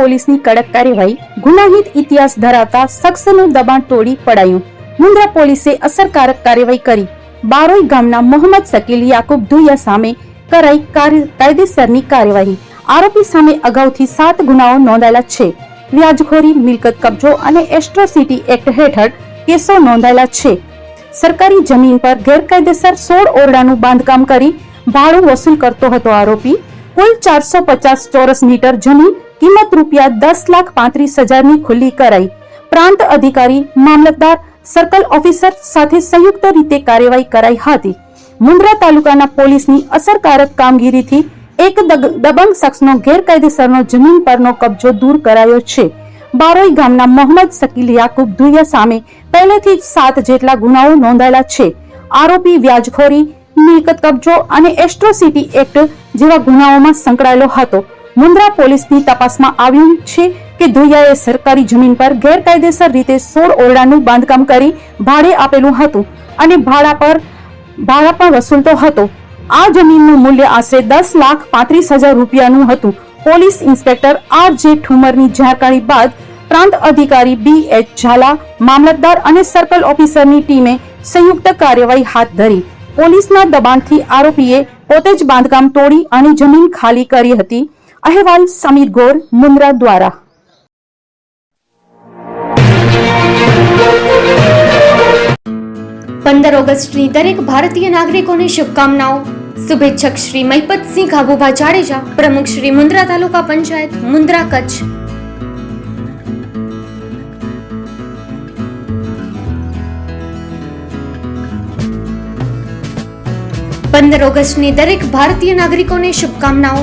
પોલીસની કડક કાર્યવાહી, ગુનાહિત ઇતિહાસ ધરાવતા શખ્સનું દબાણ તોડી પડાયું. મુંદ્રા પોલીસે અસરકારક કાર્યવાહી કરી. બારોઈ ગામના મોહમ્મદ શકીલ યાકુબ ધુયા સામે કરાઈ કાયદેસરની કાર્યવાહી. આરોપી સામે અગાઉથી સાત ગુનાઓ નોંધાયેલા છે. વ્યાજખોરી, મિલકત કબજો અને એસ્ટ્રોસિટી એક્ટ હેઠળ કેસો નોંધાયેલા છે. સરકારી જમીન પર ગેરકાયદેસર સોળ ઓરડાનું બાંધકામ કરી ભાડું વસૂલ કરતો હતો આરોપી. કુલ ચારસો પચાસ ચોરસ મીટર જમીન કિંમત રૂપિયા દસ લાખ પાંત્રીસ હજારની ખુલ્લી કરાઈ. પ્રાંત અધિકારી, મામલતદાર, સર્કલ ઓફિસર સાથે સંયુક્ત રીતે કાર્યવાહી કરાઈ હતી. મુન્દ્રા તાલુકાના પોલીસની અસરકારક કામગીરીથી એક દબંગ શખ્સનો ગેરકાયદેસરનો જમીન પરનો કબજો દૂર કરાયો છે. બારોઈ ગામના મોહમ્મદ શકીલ યાકુબ ધુયા સામે પહેલેથી જ સાત જેટલા ગુનાઓ નોંધાયેલા છે. આરોપી વ્યાજખોરી, મિલકત કબજો અને એસ્ટ્રોસિટી એક્ટ જેવા ગુનાઓમાં સંકળાયેલો હતો. મુન્દ્રા પોલીસની તપાસમાં આવ્યું છે કે ધોયાએ સરકારી જમીન પર ગેરકાયદેસર રીતે સોળ ઓરડાનું બાંધકામ કરી ભાડે આપેલું હતું અને ભાડા પર, ભાડા પણ વસૂલતો હતો. આ જમીનનું મૂલ્ય આશરે દસ લાખ પાંત્રીસ હજાર રૂપિયાનું હતું. પોલીસ ઇન્સ્પેક્ટર આર જે ઠુમરની જાણકારી બાદ પ્રાંત અધિકારી બી એચ ઝાલા, મામલતદાર અને સર્કલ ઓફિસરની ટીમે સંયુક્ત કાર્યવાહી હાથ ધરી. પોલીસના દબાણથી આરોપીએ પોતે જ બાંધકામ તોડી અને જમીન ખાલી કરી હતી. અહેવાલ સમીર ગોર, મુન્દ્રા દ્વારા. પંદર ઓગસ્ટની દરેક ભારતીય નાગરિકોને શુભકામનાઓ. શુભેચ્છક શ્રી મહિપતસિંહ ખાબુભા જાડેજા, પ્રમુખ શ્રી મુન્દ્રા તાલુકા પંચાયત, મુન્દ્રા કચ્છ. પંદર ઓગસ્ટની દરેક ભારતીય નાગરિકોને શુભકામનાઓ.